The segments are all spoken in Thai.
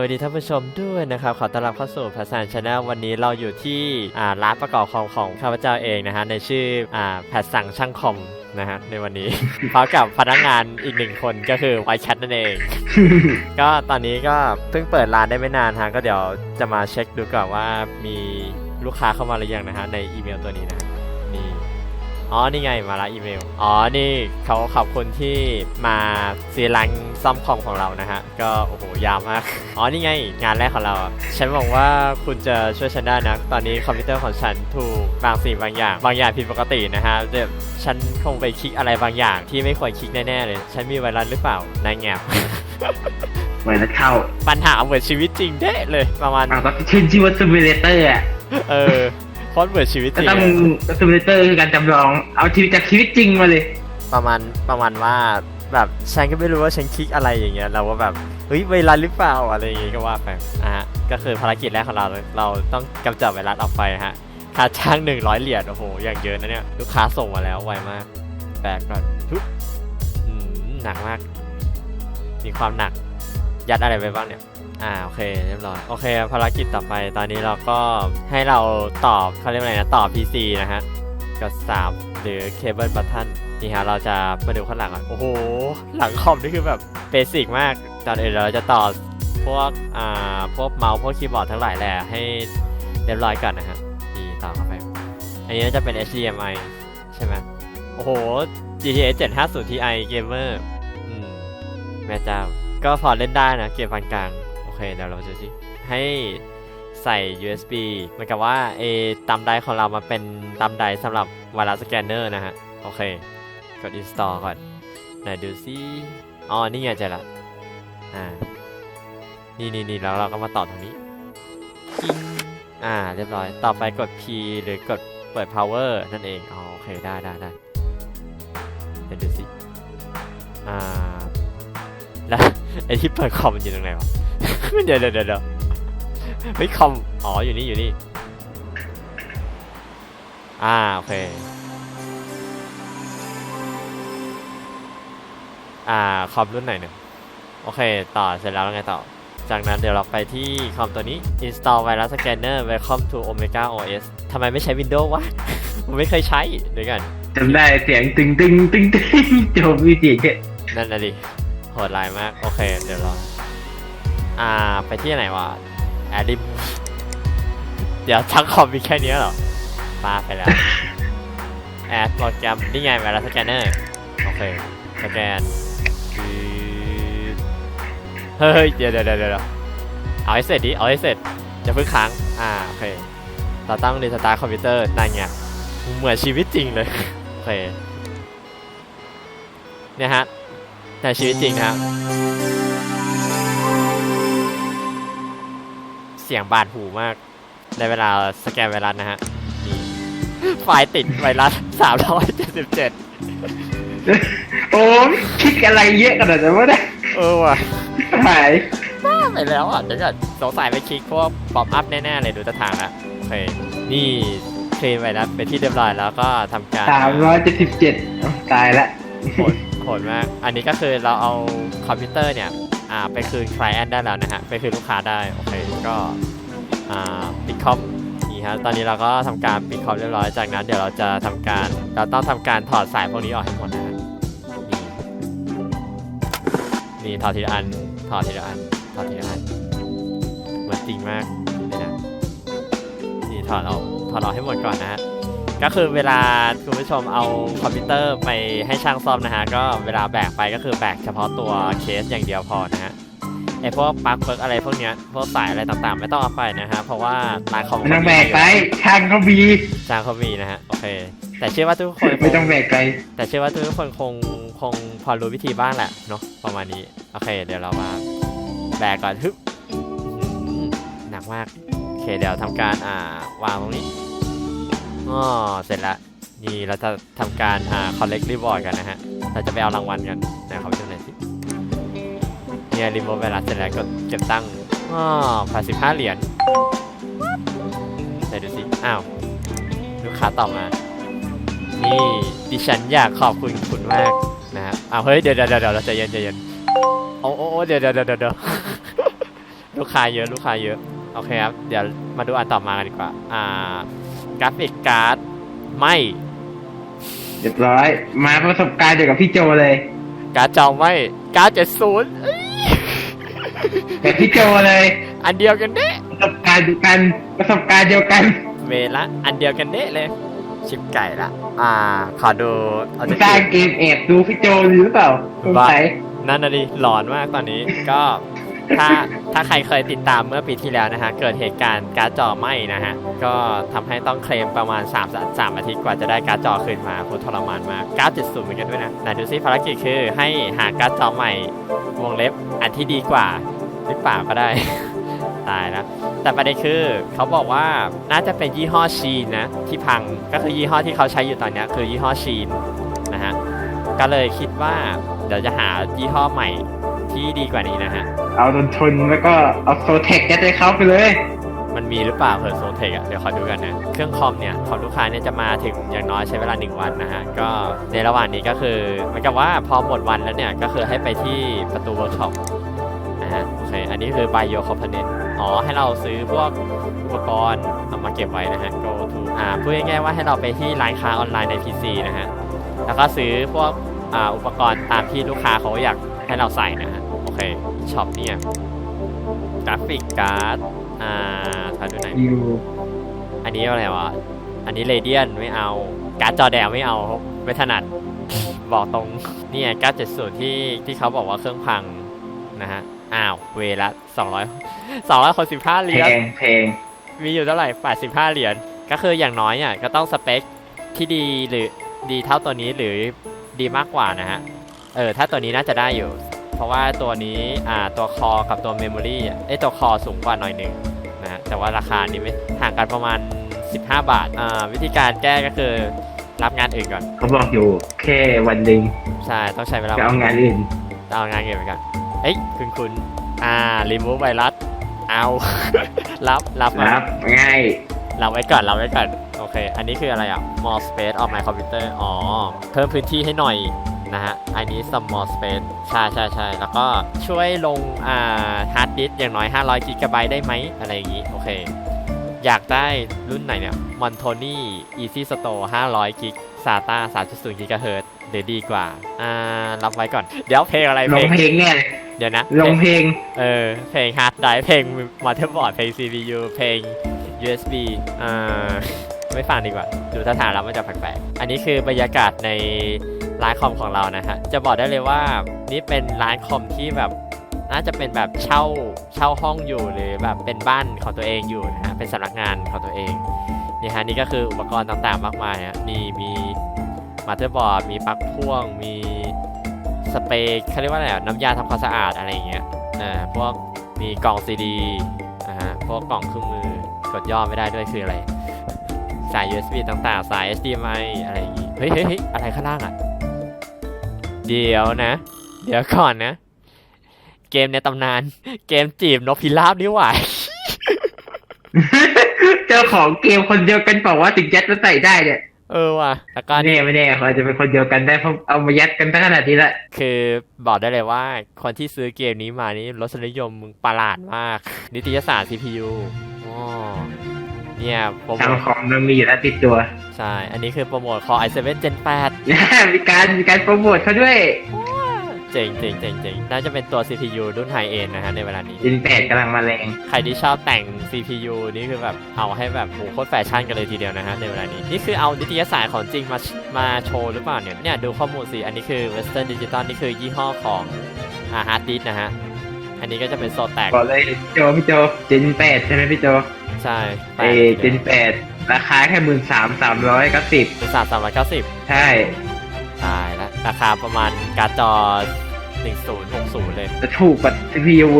วัสดีท่านผู้ชมด้วยนะครับ ขอต้อนรับเข้าสู่ภาษาชาแนลวันนี้เราอยู่ที่อ่าร้านประกอบคอมของข้าพเจ้าเองนะฮะในชื่ออ่าแพทสั่งช่างคอมนะฮะในวันนี้พร้อมกับพนักงานอีกหนึ่งคนก็คือไวแชทนั่นเอง ก็ตอนนี้ก็เพิ่งเปิดร้านได้ไม่นานฮะก็เดี๋ยวจะมาเช็คดูก่อนว่ามีลูกค้าเข้ามาหรือยังนะฮะในอีเมลตัวนี้นะนี่ อ๋อ นี่ไงมาละอีเมล อ๋อ นี่เขาขอบคุณที่มาซีรังซ่อมคอมของเรานะฮะ ก็โอ้โหยาวมาก อ๋อ นี่ไง งานแรกของเราอะฉันหวังว่าคุณจะช่วยฉันได้นะ ตอนนี้คอมพิวเตอร์ของฉันถูกบางสิ่งบางอย่าง บางอย่างผิดปกตินะฮะเดี๋ยวฉันคงไปคลิกอะไรบางอย่างที่ไม่ควรคลิกแน่ๆเลย ฉันมีไวรัสหรือเปล่านายแงบ ไวรัสเข้าปัญหาเหมือนชีวิตจริงเด้เลยประมาณ อ่าก็ชื่อชื่อว่าซิมูเลเตอร์อะ เออโคตรเหมือนชีวิตจก็ริงต้องอะซิมูเลเตอร์คือการจำลองเอาชีวิตจากชีวิตจริงมาเลย ประมาณประมาณว่าแบบฉันก็ไม่รู้ว่าฉันคลิกอะไรอย่างเงี้ยเราก็แบบเฮ้ยไวรัสหรือเปล่าอะไรอย่างงี้ก็ว่าไปอะฮะก็คือภารกิจแรกของเราเราต้องกำจัดไวรัสออกไปฮะค่าจ้าง100เหรียญโอ้โหอย่างเยอะนะเนี่ยลูกค้าส่งมาแล้วไวมากแบกก่อนทุบอืมหนักมาก มีความหนักยัดอะไรไปบ้างเนี่ย อ่าโอเคเรียบร้อยโอเคภารกิจต่อไปตอนนี้เราก็ให้เราตอบเขาเรียกว่าอะไรนะต่อ PC นะฮะกด3หรือเคเบิลบัตทันนี่ฮะเราจะมาดูข้างหลังก่อนโอ้โห หลังคอมนี่คือแบบเบสิกมากตอนอื่นเราจะต่อพวกอ่าพวกเมาส์พวกคีย์บอร์ดทั้งหลายแหละให้เรียบร้อยก่อนนะฮะนี่ต่อเข้าไป อันนี้จะเป็น HDMI ใช่ไหมโอ้โห GTA 750 Ti Gamer อืมแม่เจ้าก็พอเล่นได้นะเกมปานกลาง เคเดี๋ยวเราจะสิให้ใส่ USB เหมือนกับว่าเอตามไดของเรามาเป็นตามไดสำหรับไวรัสสแกนเนอร์นะฮะ โอเค กด install ก่อน ไหนดูซิอ๋อ นี่ไงเจอละ อ่า นี่นี่นี่แล้วเราก็มาต่อตรงนี้กิ้งอ่า เรียบร้อย ต่อไปกด P หรือกดเปิด power นั่นเอง อ๋อ โอเค ได้ได้ได้เดี๋ยวดูสิ อ่า แล้วไอที่เปิดคอมมันอยู่ตรงไหนวะ เดี๋ยวเดี๋ยวเดี๋ยวเดี๋ยวเฮ้ยคอมอ๋ออยู่นี่อยู่นี่ อ่าโอเค อ่าคอมรุ่นไหนเนี่ยโอเค ต่อเสร็จแล้วแล้วไงต่อ จากนั้นเดี๋ยวเราไปที่คอมตัวนี้ install virus scanner welcome to omega os ทำไมไม่ใช้ Windows วะ ผมไม่เคยใช้เดี๋ยวกันจำได้เสียงตึงตึงตึงตึงจบมีเสียงแค่นั่นน่ะดิโหดร้ายมาก โอเค เดี๋ยวรอ อ่า ไปที่ไหนวะแอดดิมเดี๋ยวทั้งคอมมีแค่เนี้ยเหรอปาไปแล้ว แอดโปรแกรมนี่ไงไวรัสสแกนเนอร์ โอเค สแกนอืดเฮ้ยเดี๋ยวเดี๋ยวเดี๋ยวเดี๋ยวเอาให้เสร็จดิ เอาให้เสร็จจะเพิ่งค้าง อ่า โอเค เราต้องรีสตาร์ทคอมพิวเตอร์นั่นไงเหมือนชีวิตจริงเลย โอเค เนี่ยฮะในชีวิตจริงนะครับ เสียงบาดหูมาก ในเวลาสแกนไวรัสนะฮะนี่ไฟล์ติดไวรัส377โอ้ยคิดอะไรเยอะขนาดนั้นวะเนี่ยเออว่ะหายบ้าไปแล้วอะเดี๋ยวก่อนสงสัยไปคลิกพวกป๊อปอัพแน่ๆเลยดูตะทางละโอเคนี่เคลมไวรัสเป็นที่เรียบร้อยแล้วก็ทำการสามร้อยเจ็ดสิบเจ็ดตายละโหดโหดมาก อันนี้ก็คือเราเอาคอมพิวเตอร์เนี่ย อ่าไปคืน client ได้แล้วนะฮะไปคืนลูกค้าได้โอเคก็อ่าปิดคอมนี่ฮะตอนนี้เราก็ทำการปิดคอมเรียบร้อยจากนั้น เดี๋ยวเราจะทำการเราต้องทำการถอดสายพวกนี้ออกให้หมดนะฮะนี่ถอดทีละอันถอดทีละอันถอดทีละอันเหมือนจริงมากเลยนะนี่ถอดเอาถอดออกให้หมดก่อนนะฮะ ก็คือเวลาคุณผู้ชมเอาคอมพิวเตอร์ไปให้ช่างซ่อมนะฮะ ก็เวลาแบกไปก็คือแบกเฉพาะตัวเคสอย่างเดียวพอนะฮะไอพวกปลั๊กเปิร์กอะไรพวกเนี้ยพวกสายอะไรต่างๆ ไม่ต้องเอาไปนะฮะ เพราะว่าร้านคอมไม่ต้องแบกไปช่างเขามีช่างเขามีนะฮะ โอเค แต่เชื่อว่าทุกคนคไม่ต้องแบกไปแต่เชื่อว่าทุกคนคงคงพอรู้วิธีบ้างแหละเนาะประมาณนี้ โอเค เดี๋ยวเรามาแบกก่อนฮึบอื้อหือหนักมากโอเคเดี๋ยวทำการอ่าวางตรงนี้ อ๋อเสร็จแล้วนี่เราจะทำการอ่า collect reward กันนะฮะ เราจะไปเอารางวัลกันไหนขอไปดูหนสิเนี่ยรีโมทเวลาเสร็จแล้วก็เก็บตั้งอ๋อผ่าสิบห้าเหรียญไหนดูสิ อ้าว ลูกค้าต่อมา นี่ดิฉันอยากขอบคุณคุณมากนะครับอ้าวเฮ้ย เดี๋ยวเดี๋ยวเดี๋ยวเราใจเย็นใจเย็นโอ้โอ้โอ้เดี๋ยวเดี๋ยวเดี๋ยวเดี๋ยวลูกค้าเยอะลูกค้าเยอะ โอเคครับ เดี๋ยวมาดูอันต่อมากันดีกว่า อ่า กราฟิกการ์ดไม่ เรียบร้อย มาประสบการณ์เดียวกับพี่โจเลยการ์ดจอไม่การ์ดเจ็ดศูนย์กับพี่โจเลย อันเดียวกันเด้ประสบการณ์เดียวกันประสบการณ์เดียวกันเวละ อันเดียวกันเด้เลย ชิปไก่ละ อ่า ขอดูเอาจะสร้างเกมแอบดูพี่โจหรือเปล่าสงสัย นั่นน่ะดิหลอนมากตอนนี้ก็ ถ้าถ้าใครเคยติดตามเมื่อปีที่แล้วนะฮะ เกิดเหตุการณ์การ์ดจอไหม้นะฮะ ก็ทำให้ต้องเคลมประมาณ 3 3อาทิตย์กว่าจะได้การ์ดจอคืนมาโคตรทรมานมาก970เหมือนกันด้วยนะไหนดูซิภารกิจคือให้หาการ์ดจอใหม่วงเล็บอันที่ดีกว่าหรือเปล่าก็ได้ ตายแล้วแต่ประเด็นคือเขาบอกว่าน่าจะเป็นยี่ห้อชีนนะที่พังก็คือยี่ห้อที่เขาใช้อยู่ตอนนี้คือยี่ห้อชีนนะฮะก็เลยคิดว่าเดี๋ยวจะหายี่ห้อใหม่ ที่ดีกว่านี้นะฮะ เอาโดนชนแล้วก็เอาโซเทคยัดให้เขาไปเลย มันมีหรือเปล่าเพอร์โซเทคอะเดี๋ยวขอดูกันนะ เครื่องคอมเนี่ยของลูกค้าเนี่ยจะมาถึงอย่างน้อยใช้เวลา 1 วันนะฮะ ก็ในระหว่างนี้ก็คือเหมือนกับว่าพอหมดวันแล้วเนี่ย ก็คือให้ไปที่ประตูเวิร์กช็อปนะฮะโอเค อันนี้คือ Bio Component อ๋อ ให้เราซื้อพวกอุปกรณ์เอามาเก็บไว้นะฮะ go to อ่าพูดง่ายๆว่าให้เราไปที่ร้านค้าออนไลน์ใน PC นะฮะ แล้วก็ซื้อพวกอ่าอุปกรณ์ตามที่ลูกค้าเขาอยากให้เราใส่นะฮะโอ เคช็อปเนี่ยกราฟิกการ์ดอ่าถ่ายดูไหนอยอยู่อันนี้อะไรวะ อันนี้เรเดียนไม่เอา การ์ดจอแดงไม่เอาไม่ถนัด บอกตรงนี่ไงการ์ด70ที่ที่เขาบอกว่าเครื่องพังนะฮะ อ้าว เวละ200 265เหแพรียญงแพงมีอยู่เท่าไหร่85เหรียญก็คืออย่างน้อยอะก็ต้องสเปคที่ดีหรือดีเท่าตัวนี้หรือดีมากกว่านะฮะ เออ ถ้าตัวนี้น่าจะได้อยู่ เพราะว่าตัวนี้อ่าตัวคอกับตัวเมมโมรี่เอ้ยตัวคอสูงกว่าหน่อยหนึ่งนะฮะแต่ว่าราคานี้ไม่ห่างกันประมาณ 15 บาทอ่าวิธีการแก้ก็คือรับงานอื่นก่อนเขาบอกอยู่แค่วันหนึ่งใช่ต้องใช้เวลาจะเอางานอื่นเอางานอื่นไปก่อนเอ้ยคุณคุณอ่ารีมูฟไวรัสเอารับรับมารับง่ายเราไว้ก่อนเราไว้ก่อนโอเค อันนี้คืออะไรอะ more space on my computer อ๋อ เพิ่มพื้นที่ให้หน่อย นะฮะอันนี้ some more space ใช่ใช่ใช่แล้วก็ช่วยลงอ่า hard disk อย่างน้อย 500 g b ได้ไหมอะไรอย่างนี้ โอเค อยากได้รุ่นไหนเนี่ย Montoni Easy Store 500 g b SATA 3.0 GHz หรือดีกว่า อ่า รับไว้ก่อน เดี๋ยวเพลงอะไรลเพลงงเพลงเนี่ย เดี๋ยวนะ ลงเพลง เออ เพลง hard drive เพลง motherboard เพลง CPU เพลง USB อ่า ไม่ฟังดีกว่า ดูท่าทางแล้วมันจะแปลกๆ อันนี้คือบรรยากาศใน ร้านคอมของเรานะฮะจะบอกได้เลยว่านี่เป็นร้านคอมที่แบบน่าจะเป็นแบบเช่าเช่าห้องอยู่หรือแบบเป็นบ้านของตัวเองอยู่นะฮะเป็นสำนักงานของตัวเองนี่ฮะนี่ก็คืออุปกรณ์ต่างๆมากมายฮะมีมีมาเตอร์บอร์ดมีปลั๊กพ่วง มีสเปรย์เขาเรียกว่าอะไรน้ำยาทำความสะอาดอะไรอย่างเงี้ยอ่าพวกมีกล่องซีดีอ่าฮะพวกกล่องเครื่องมือกดย่อไม่ได้ด้วยคืออะไรสาย USB ต่างๆ สาย HDMI อะไรอย่างงี้เฮ้ยเฮ้ยเฮ้ยอะไรข้างล่างอะ เดี๋ยวนะ เดี๋ยวก่อนนะ เกมในตำนาน เกมจีบนกพิราบนี่หว่าเจ้าของเกมคนเดียวกันบอกว่าถึงยัดมาใส่ได้เนี่ย เออว่ะแล้วก็ไม่นี่แน่ไม่แน่เขาอาจจะเป็นคนเดียวกันได้เพราะเอามายัดกันตั้งขนาดนี้ละคือบอกได้เลยว่า คนที่ซื้อเกมนี้มานี่รสนิยมมึงประหลาดมาก นิตยสาร CPU อ๋อ เนี่ยโปรโมทางทคอมมันมีอยู่แล้วติดตัว ใช่ อันนี้คือโปรโมท Core i7 Gen 8 มีการมีการโปรโมทเขาด้วยเจ๋งเจ๋งเจ๋งเจ๋งน่าจะเป็นตัว CPU รุ่นไฮเอ็นนะฮะในเวลานี้ จินแปดกำลังมาแรง ใครที่ชอบแต่ง CPU นี่คือแบบเอาให้แบบโหโคตรแฟชั่นกันเลยทีเดียวนะฮะในเวลานี้ นี่คือเอานิตยสารของจริงมามาโชว์หรือเปล่าเนี่ย เนี่ยดูข้อมูลสิ อันนี้คือ Western Digital นี่คือยี่ห้อของอ่าฮาร์ดดิสนะฮะ อันนี้ก็จะเป็นโซแตก บอกเลยโจพี่โจจินแปดใช่ไหมพี่โจ ใช่เอจินแปดราคาแค่หมื่นสามสามร้อยเก้าสิบเป็นสามสามร้อยเก้าสิบใช่ตายแล้วราคาประมาณการ์ดจอ1060เลย จะถูกกว่า CPU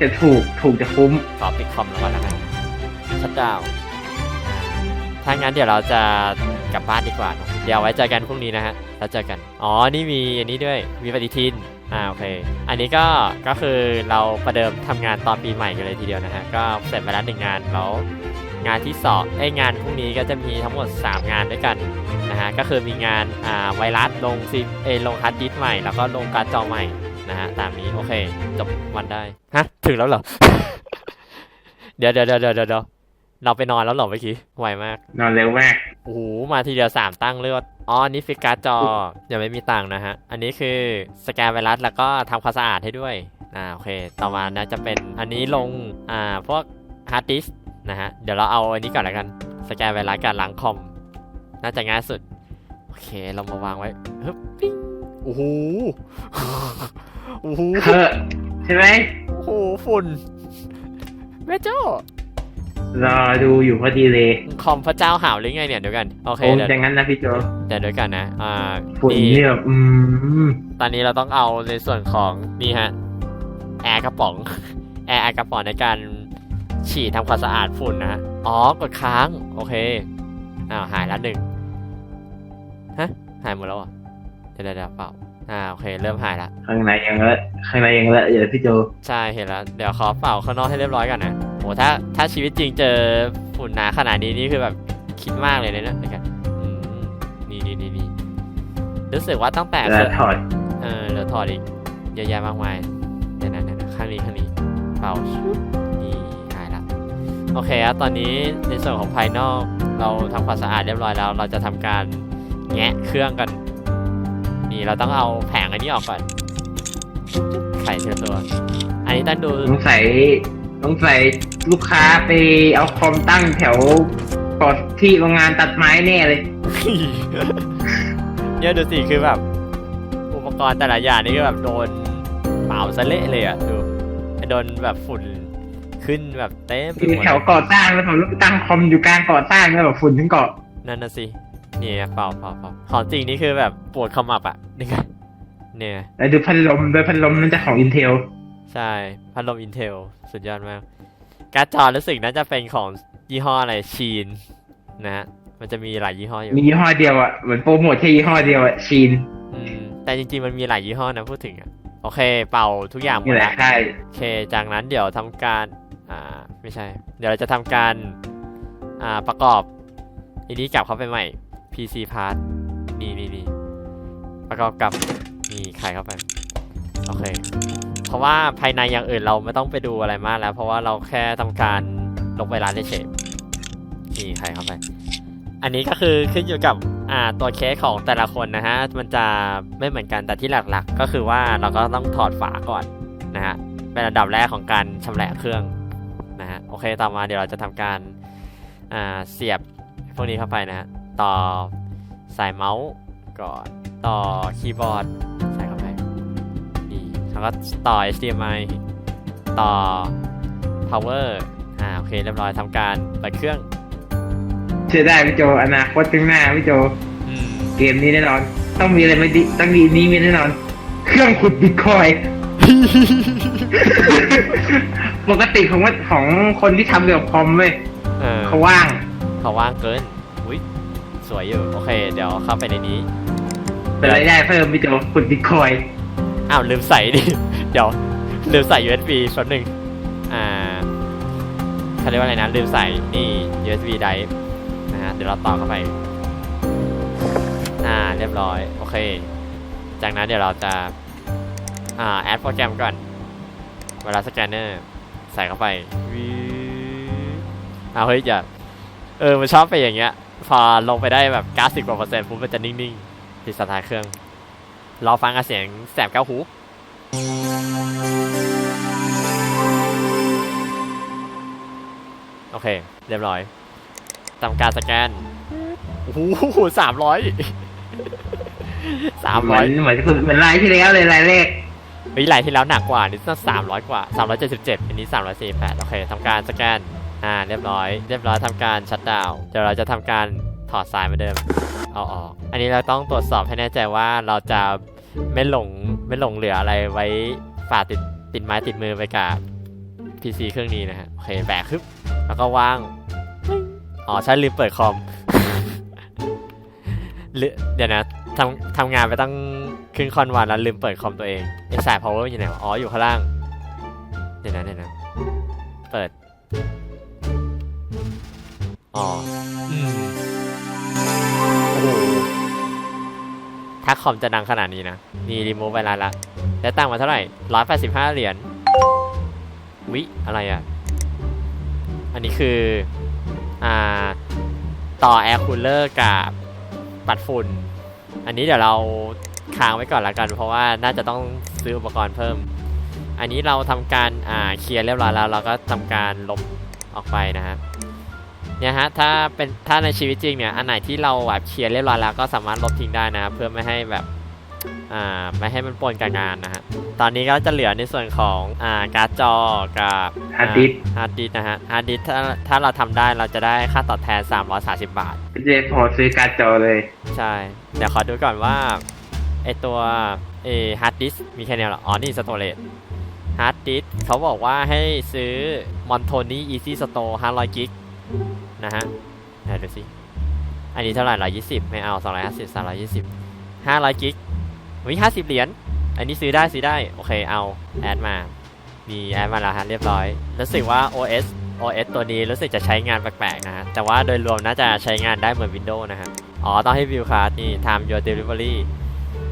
จะถูกถูกจะคุ้มขอปิดคอมแล้วก่อนนะฮะชัดดาวน์ถ้างั้นเดี๋ยวเราจะกลับบ้านดีกว่าเนอะเดี๋ยวไว้เจอกันพรุ่งนี้นะฮะแล้วเจอกัน อ๋อ นี่มีอันนี้ด้วย มีปฏิทิน อ่าโอเค อันนี้ก็ก็คือเราประเดิมทำงานตอนปีใหม่กันเลยทีเดียวนะฮะก็เสร็จไปแล้วหนึ่งงานแล้วงานที่สองไอ้ยงานพรุ่งนี้ก็จะมีทั้งหมด 3 งานด้วยกันนะฮะก็คือมีงานอ่าไวรัสลงซิเอยลงฮาร์ดดิสก์ใหม่ แล้วก็ลงการ์ดจอใหม่นะฮะตามนี้โอเคจบวันได้ฮะถึงแล้วเหรอเดี๋ยวเดี๋ยวเดี๋ยวเดี๋ยวเดี๋ยวเราไปนอนแล้วเหรอเมื่อกี้ไวมาก นอนเร็วมากโอ้โหมาทีเดียวสามตั้งเลือด อ๋ออันนี่ฟิกการ์ดจอยังไม่มีตังค์นะฮะ อันนี้คือสแกนไวรัสแล้วก็ทำความสะอาดให้ด้วย อ่าโอเค ต่อมาน่าจะเป็นอันนี้ลง อ่าพวกฮาร์ดดิสนะฮะ เดี๋ยวเราเอาอันนี้ก่อนแล้วกัน สแกนไวรัสการล้างคอม น่าจะง่ายสุด โอเค เรามาวางไว้ฮึบปิ้งโอ้โห โอ้โห เออใช่ไหมโอ้โหฝุ่นแม่เจ้า รอดูอยู่พอดีเลยคอมพระเจ้าหาวหรือไงเนี่ยเดี๋ยวกันโอเคโอ้เดี๋ยวอย่างนั้นนะพี่โจเดี๋ยวเดี๋ยวกันนะอ่าฝุ่นนี่เนี่ยแบบอืมตอนนี้เราต้องเอาในส่วนของนี่ฮะแอร์กระป๋องแอร์กระป๋องในการฉีดทำความสะอาดฝุ่นนะฮะอ๋อกดค้างโอเคอ้าวหายแล้วหนึ่งฮะหายหมดแล้วเหรอะเดี๋ยวเดี๋ยวเดี๋ยวเปล่าอ่าโอเคเริ่มหายละข้างในยังละข้างในยังละเดี๋ยวพี่โจใช่เห็นแล้วเดี๋ยวขอเป่าข้างนอกให้เรียบร้อยก่อนนะ โหถ้าถ้าชีวิตจริงเจอฝุ่นหนาขนาดนี้นี่คือแบบคิดมากเลยนะเนี่ยนะครับอืมนี่นี่นี่นี่รู้สึกว่าตั้งแต่แล้วถอดเออเดี๋ยวถอดอีกเยอะแยะมากมายเดี๋ยวนะเดี๋ยวนะข้างนี้ข้างนี้เป่าชุบนี่หายละโอเคครับตอนนี้ในส่วนของภายนอกเราทำความสะอาดเรียบร้อยแล้ว เราจะทำการแงะเครื่องกัน นี่เราต้องเอาแผงอันนี้ออกก่อนใส่เทีละตัว อันนี้ต้องดูสงสัยสงสัย ลูกค้าไปเอาคอมตั้งแถวก่อนที่โรงงานตัดไม้แน่เลย เนี่ยดูสิคือแบบ อุปกรณ์แต่ละอย่างนี่ก็แบบโดนเป่าซะเละเลยอะดูโดนแบบฝุ่นขึ้นแบบเต็มไปคือหมดแถวก่อสร้างแล้วผมลูกตั้งคอมอยู่กลางก่อสร้างแล้วแบบฝุ่นทั้งเกาะนั่นน่ะสินี่เป่าเป่าเป่าของจริงนี่คือแบบปวดขมับอะนี่ไงเนี่ยแล้วดูพัดลมด้วยพัดลมนั่นจะของ Intel ใช่พัดลม Intel สุดยอดมาก การ์ดจอรู้สึกน่าจะเป็นของยี่ห้ออะไรชีนนะฮะมันจะมีหลายยี่ห้ออยู่มียี่ห้อเดียวอะเหมือนโปรโมทแค่ยี่ห้อเดียวอะชีนอืมแต่จริงๆมันมีหลายยี่ห้อนะพูดถึงอะโอเค เป่าทุกอย่างหมนี่ดแหแล้ละวใช่โอเค จากนั้นเดี๋ยวทำการอ่าไม่ใช่ เดี๋ยวเราจะทำการอ่าประกอบอันนี้กลับเข้าไปใหม่ PC part นี่นี่นี่ประกอบกับนี่ไขเข้าไป โอเค เพราะว่าภายในอย่างอื่นเราไม่ต้องไปดูอะไรมากแล้ว เพราะว่าเราแค่ทำการลบไวรัสเฉยๆนี่ไขเข้าไปอันนี้ก็คือขึ้นอยู่กับอ่าตัวเคสของแต่ละคนนะฮะ มันจะไม่เหมือนกันแต่ที่หลักๆ ก็คือว่าเราก็ต้องถอดฝาก่อนนะฮะเป็นอันดับแรกของการชำแหละเครื่องนะฮะโอเคต่อมาเดี๋ยวเราจะทำการอ่าเสียบพวกนี้เข้าไปนะฮะต่อสายเมาส์ก่อนต่อคีย์บอร์ดส แล้วก็ต่อ HDMI ต่อ power อ่าโอเคเรียบร้อยทำการเปิดเครื่อง เชื่อได้พี่โจอนาคตข้างหน้าพี่โจอืม เกมนี้แน่นอน ต้องมีอะไรไม่ดีต้องมีนี้มีแน่นอน เครื่องขุดบิตคอยน์ ปกติของว่าของคนที่ทำเกี่ยวกับคอมเว้ยเออเขาว่าง เขาว่างเกิน อุ้ยสวยอยู่ โอเค เดี๋ยวเข้าไปในนี้ เป็นรายได้เพิ่มพี่โจขุดบิตคอยน์ อ้าวลืมใส่ดิ เดี๋ยวลืมใส่ USB แป๊บหนึ่งอ่าเขาเรียกว่าอะไรนะลืมใส่นี่ USB drive นะฮะเดี๋ยวเราต่อเข้าไป อ่าเรียบร้อย โอเค จากนั้นเดี๋ยวเราจะ อ่าแอดโปรแกรมก่อน เวลาสแกนเนอร์ใส่เข้าไปวิอ้าวเฮ้ยอย่าเออมันชอบไปอย่างเงี้ย พอลงไปได้แบบ 90กว่าเปอร์เซ็นต์ปุ๊บมันจะนิ่งๆติดสตาร์เครื่อง รอฟังกับเสียงแสบแก้วหูโอเค เรียบร้อยทำการสแกนโอ้โหสามร้อยสามเหร้มืออยนเหมือนเหมือนรายที่แล้วเลยรายแรกเฮ้ยไหลที่แล้วหนักกว่านี่ต้องสามร้อยกว่าสามร้อยเจ็ดสิบเจ็ดอันนี้สามร้อยสี่แปดโอเคทำการสแกน อ่า เรียบร้อย เรียบร้อยทำการชัดดาวน์เดี๋ยวเราจะทำการถอดสายเหมือนเดิม เอาออก อันนี้เราต้องตรวจสอบให้แน่ใจว่าเราจะไม่หลงไม่หลงเหลืออะไรไว้ฝากติดติดไม้ติดมือไปกับ PC เครื่องนี้นะฮะ โอเคแบกคึบแล้วก็วาง อ๋อใช่ลืมเปิดคอมเดี๋ยวนะทำทำงานไปตั้งครึ่งคอนวันแล้วลืมเปิดคอมตัวเองไอสาย power อร์อยู่ไหนอ๋ออยู่ข้างล่าง เดี๋ยวนะเดี๋ยวนะ เปิด อ๋อ อืมาคอมจะดังขนาดนี้นะ นี่รีโมทไปแล้วละแล้วตั้งมาเท่าไหร่ร้อยแปดสิบห้าเหรียญวิอะไรอะ อันนี้คือ อ่า ต่อแอร์คูลเลอร์กับปัดฝุ่น อันนี้เดี๋ยวเราค้างไว้ก่อนละกัน เพราะว่าน่าจะต้องซื้ออุปกรณ์เพิ่ม อันนี้เราทำการ อ่า เคลียร์เรียบร้อยแล้ว เราก็ทำการลบออกไปนะครับ เนี่ยฮะถ้าเป็นถ้าในชีวิตจริงเนี่ยอันไหนที่เราแบบเคลียร์เรียบร้อยแล้วก็สามารถลบทิ้งได้นะครับเพื่อไม่ให้แบบอ่าไม่ให้มันปนกับงานนะฮะตอนนี้ก็จะเหลือในส่วนของอ่าการ์ดจอกับฮาร์ดดิสก์ฮาร์ดดิสก์นะฮะฮาร์ดดิสก์ถ้าถ้าเราทำได้เราจะได้ค่าตอบแทน 330 บาทเจพอซื้อการ์ดจอเลย ใช่ เดี๋ยวขอดูก่อนว่าไอตัวเอฮาร์ดดิสมีแค่เนี้ยเหรออ๋อนี่สโตรเลตฮาร์ดดิสเขาบอกว่าให้ซื้อมอนโทนี่อีซี่สโตร์500กิก นะฮะไหนดูสิ อันนี้เท่าไหร่120ไม่เอา250 320 500กิกวิ50เหรียญ อันนี้ซื้อได้ซื้อได้ โอเค เอา แอดมา มีแอดมาแล้วฮะเรียบร้อย รู้สึกว่า OS OS ตัวนี้รู้สึกจะใช้งานแปลกๆนะฮะ แต่ว่าโดยรวมน่าจะใช้งานได้เหมือน Windows นะฮะ อ๋อ ต้องให้วิวคาร์ดนี่ time your delivery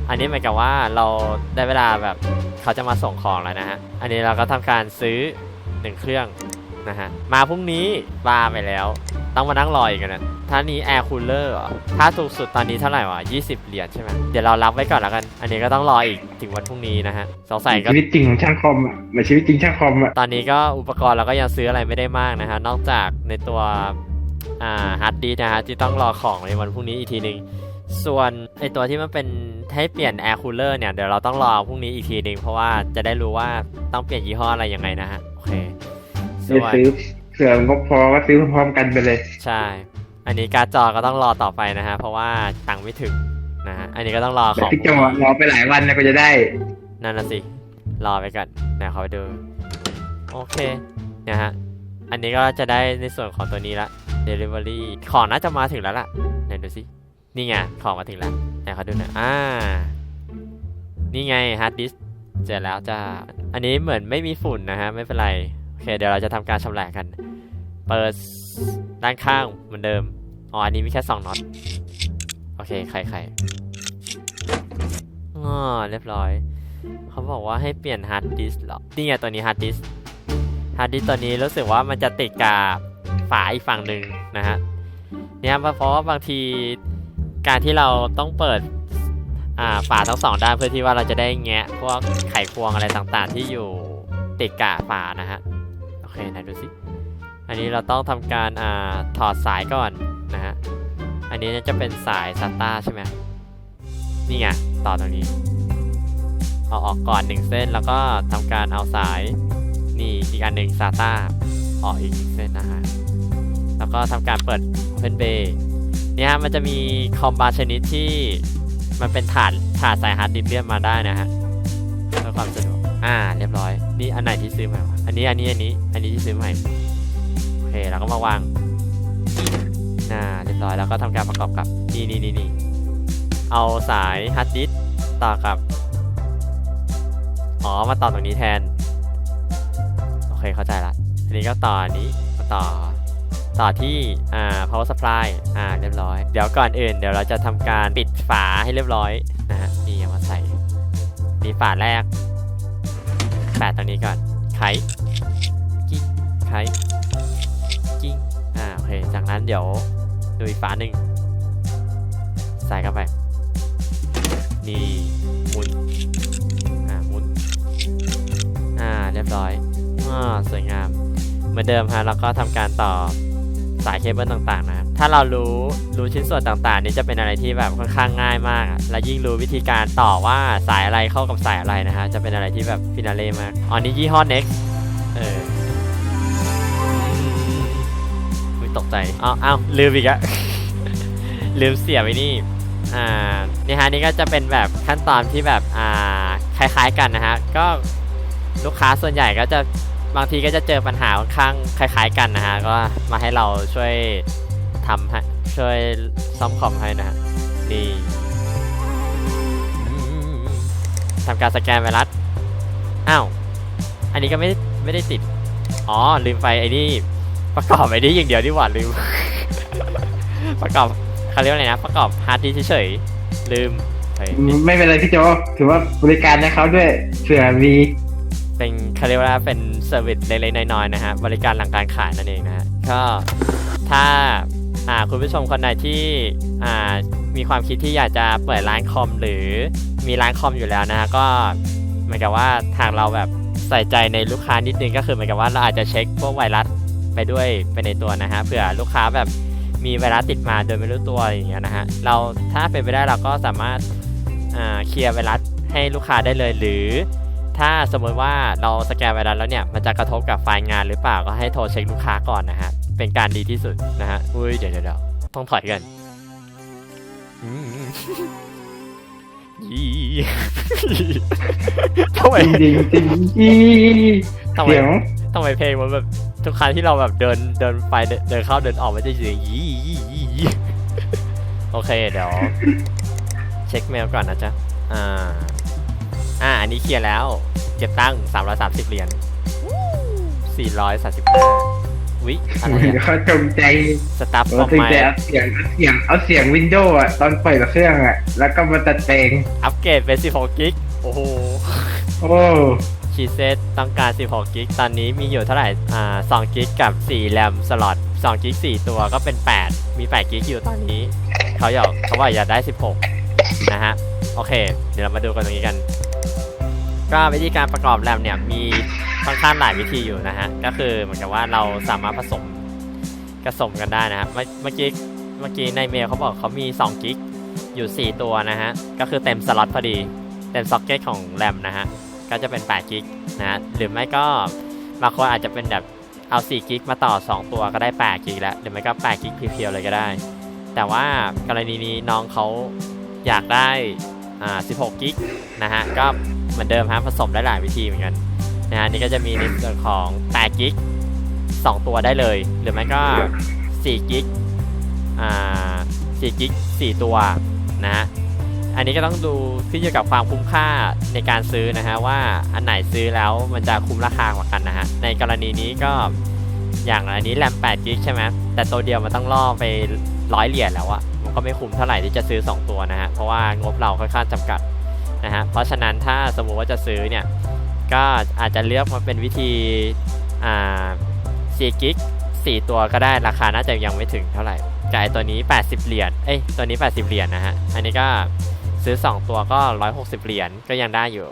อันนี้หมายกับว่าเราได้เวลาแบบเขาจะมาส่งของแล้วนะฮะ อันนี้เราก็ทำการซื้อหนึ่งเครื่อง นะฮะ มาพรุ่งนี้บ้าไปแล้ว ต้องมานั่งรออีกนะท่านี้แอร์คูลเลอร์ถ้าถูกสุดตอนนี้เท่าไหร่วะ20 เหรียญใช่ไหมเดี๋ยวเรารับไว้ก่อนแล้วกัน อันนี้ก็ต้องรออีกถึงวันพรุ่งนี้นะฮะสงสัยก็ชีวิตจริงของช่างคอมอะเหมือนชีวิตจริงช่างคอมอะตอนนี้ก็อุปกรณ์เราก็ยังซื้ออะไรไม่ได้มากนะฮะ นอกจากในตัวอ่าฮาร์ดดิสก์นะฮะที่ต้องรอของในวันพรุ่งนี้อีกทีหนึ่งส่วนไอตัวที่มันเป็นให้เปลี่ยนแอร์คูลเลอร์เนี่ยเดี๋ยวเราต้องรอพรุ่งนี้อีกทีหนึ่งเพราะว่าจะได้รู้ว่าต้องเปลี่ยนยี่ห้ออะไรยังไงนะฮะ โอเคส่จะวนซื้อเผื่องบพอก็ซื้อพร้อมกันไปเลย ใช่ อันนี้การ์ดจอก็ต้องรอต่อไปนะฮะ เพราะว่าตังค์ไม่ถึงนะฮะ อันนี้ก็ต้องรอแต่ของพี่จอรอไปหลายวันนะก็จะได้ นั่นน่ะสิ รอไปก่อนเดี๋ยวเขาไปดูโอเคนะฮะ อันนี้ก็จะได้ในส่วนของตัวนี้ละ Delivery ของน่าจะมาถึงแล้วล่ะไหนดูสินี่ไงของมาถึงแล้วไหนเขาดูหน่อยอ่า นี่ไงฮาร์ดดิสเจอแล้วจ้า อันนี้เหมือนไม่มีฝุ่นนะฮะ ไม่เป็นไรโอ เคเดี๋ยวเราจะทำการชำแหละกัน เปิดด้านข้างเหมือนเดิม อ๋อ อันนี้มีแค่สองน็อต โอเค ไข่ไข่อ๋อเรียบร้อย เขาบอกว่าให้เปลี่ยนฮาร์ดดิสก์เหรอ นี่ไงตัวนี้ฮาร์ดดิสก์ฮาร์ดดิสก์ตัวนี้รู้สึกว่ามันจะติดกับฝาอีกฝั่งหนึ่งนะฮะ เนี่ยเพราะว่าบางทีการที่เราต้องเปิดฝาทั้งสองด้านเพื่อที่ว่าเราจะได้แงะพวกไขควงอะไรต่างๆ ที่อยู่ติดกับฝานะฮะ เคไหนดูสิ อันนี้เราต้องทำการอ่าถอดสายก่อนนะฮะ อันนี้จะเป็นสาย SATA ใช่ไหมนี่ไงต่อตรงนี้ เอาออกก่อนหนึ่งเส้นแล้วก็ทำการเอาสายนี่อีกอันหนึ่ง SATA ออกอีกเส้นนะฮะ แล้วก็ทำการเปิด Open Bay นี่ฮะมันจะมีคอมบาชนิดที่มันเป็นถาดถาดสายฮาร์ดดิสก์มาได้นะฮะเพื่อความสะดวก อ่า เรียบร้อย นี่อันไหนที่ซื้อใหม่วะอันนี้ อันนี้ อันนี้ อันนี้ที่ซื้อใหม่ โอเค เราก็มาวางน่า เรียบร้อย แล้วก็ทำการประกอบกับ นี่นี่นี่นี่เอาสายฮาร์ดดิสต่อกับ อ๋อ มาต่อตรงนี้แทน โอเค เข้าใจละ อันนี้ก็ต่ออันนี้ มาต่อ ต่อที่ อ่า power supply อ่า เรียบร้อย เดี๋ยวก่อนอื่น เดี๋ยวเราจะทำการปิดฝาให้เรียบร้อยนะฮะ นี่เอามาใส่นี่ฝาแรก แปะตรงนี้ก่อน ไขกิ้งไขกิ้งอ่าโอเคจากนั้นเดี๋ยวดูอีกฝาหนึ่งใส่เข้าไป นี่หมุนอ่าหมุนอ่าเรียบร้อยอ่าสวยงาม เหมือนเดิมฮะแล้วก็ทำการต่อสายเคเบิลต่างๆนะครับ ถ้าเรารู้รู้ชิ้นส่วนต่างๆ นี่จะเป็นอะไรที่แบบค่อนข้างง่ายมาก และยิ่งรู้วิธีการต่อว่าสายอะไรเข้ากับสายอะไรนะฮะ จะเป็นอะไรที่แบบฟินาเล่มากอ๋อนี่ยี่ห้อ next เอออุ๊ยตกใจอ้าวอ้าวลืมอีกอะลืมเสียไปนี่อ่านี่ฮะนี่ก็จะเป็นแบบขั้นตอนที่แบบอ่าคล้ายๆกันนะฮะก็ลูกค้าส่วนใหญ่ก็จะบางทีก็จะเจอปัญหาค่อนข้างคล้าย ๆ กันนะฮะก็มาให้เราช่วย ทำให้ช่วยซ่อมคอมให้นะฮะนี่อืมทำการสแกนไวรัสอ้าวอันนี้ก็ไม่ได้ไม่ได้ติด อ๋อ ลืมไปไอ้นี่ ประกอบไอ้นี่อย่างเดียวดีกว่าลืม ประกอบเขาเรียกว่าอะไรนะ ประกอบฮาร์ดดิสก์เฉยๆลืมเฮ้ยไม่เป็นไรพี่โจถือว่าบริการให้เขาด้วยเผื่อมีเป็นเขาเรียกว่าเป็นเซอร์วิสเล็กๆน้อยๆนะฮะบริการหลังการขายนั่นเองนะฮะก็ถ้าอ่า คุณผู้ชมคนไหนที่มีความคิดที่อยากจะเปิดร้านคอมหรือมีร้านคอมอยู่แล้วนะฮะก็เหมือนกับว่าทางเราแบบใส่ใจในลูกค้านิดนึงก็คือเหมือนกับว่าเราอาจจะเช็คพวกไวรัสไปด้วยไปในตัวนะฮะเผื่อลูกค้าแบบมีไวรัสติดมาโดยไม่รู้ตัวอย่างเงี้ยนะฮะเราถ้าเป็นไปได้เราก็สามารถเคลียร์ไวรัสให้ลูกค้าได้เลยหรือ ถ้าสมมติว่าเราสแกนไวรัสแล้วเนี่ย มันจะกระทบกับไฟล์งานหรือเปล่าก็ให้โทรเช็คลูกค้าก่อนนะฮะ เป็นการดีที่สุดนะฮะ อุ้ยเดี๋ยวเดี๋ยวเดี๋ยวต้องถอยกันอืมยี่ทำไมจริงจริงจริงจริงทำไมเสียงทำไมเพลงมันแบบทุกครั้งที่เราแบบเดินเดินไปเดินเดินเข้าเดินออกมันจะเสียงยี่ยี่ยี่ยี่โอเคเดี๋ยว เช็คเมลก่อนนะจ๊ะ อ่า อ่า อันนี้เคลียร์แล้ว เก็บตั้งค์330 เหรียญ435วิอะไรเดี๋ยวอะเขาจงใจสตาร์ฟคเราอมจงไมใจเอาเสียงเอาเสียงเอาเสียงวินโดว์อะตอนเปิดเครื่องอะแล้วก็มาตัดเพลงอัปเกรดเป็น16กิกโอ้โห โอ้ชีเซตต้องการ 16 กิก ตอนนี้มีอยู่เท่าไหร่ อ่า 2 กิกกับ 4 แรมสล็อต 2 กิก 4 ตัวก็เป็น 8 มี 8 กิกอยู่ตอนนี้ เขาอยากเขาว่าอยากได้ 16 นะฮะ โอเค เดี๋ยวเรามาดูกันตรงนี้กัน ก็วิธีการประกอบแรมเนี่ยมีค่อนข้างหลายวิธีอยู่นะฮะ ก็คือเหมือนกับว่าเราสามารถผสมผสมกันได้นะครับเมื่อกี้เมื่อกี้ในเมลเขาบอกเขามี2กิกอยู่ 4 ตัวนะฮะ ก็คือเต็มสล็อตพอดี เต็มซ็อกเก็ตของแรมนะฮะ ก็จะเป็น8กิกนะฮะ หรือไม่ก็บางคนอาจจะเป็นแบบเอา4กิกมาต่อ 2 ตัวก็ได้8กิกแล้ว หรือไม่ก็8กิกเพียวๆเลยก็ได้ แต่ว่ากรณีนี้น้องเขาอยากได้อ่า16กิกนะฮะ ก็ มือนเดิมฮะผสมได้หลายวิธีเหมือนกันนะฮะนี่ก็จะมีในส่วนของ8กิก2ตัวได้เลย หรือไม่ก็4กิกอ่า4กิก4ตัวนะฮะอันนี้ก็ต้องดูขึ้นอยู่กับความคุ้มค่าในการซื้อนะฮะว่าอันไหนซื้อแล้วมันจะคุ้มราคากว่ากันนะฮะในกรณีนี้ก็อย่างอันนี้แรม8กิกใช่ไหมแต่ตัวเดียวมันต้องล่อไปร้อยเหรียญแล้วอะมันก็ไม่คุ้มเท่าไหร่ที่จะซื้อ 2 ตัวนะฮะเพราะว่างบเราค่อนข้างจำกัด นะฮะเพราะฉะนั้นถ้าสมมุติว่าจะซื้อเนี่ยก็อาจจะเลือกมาเป็นวิธีอ่า4กิก4ตัวก็ได้ราคาน่าจะยังไม่ถึงเท่าไหร่กับไอตัวนี้ 80 เหรียญเอ้ยตัวนี้ 80 เหรียญนะฮะอันนี้ก็ซื้อ 2 ตัวก็ 160 เหรียญก็ยังได้อยู่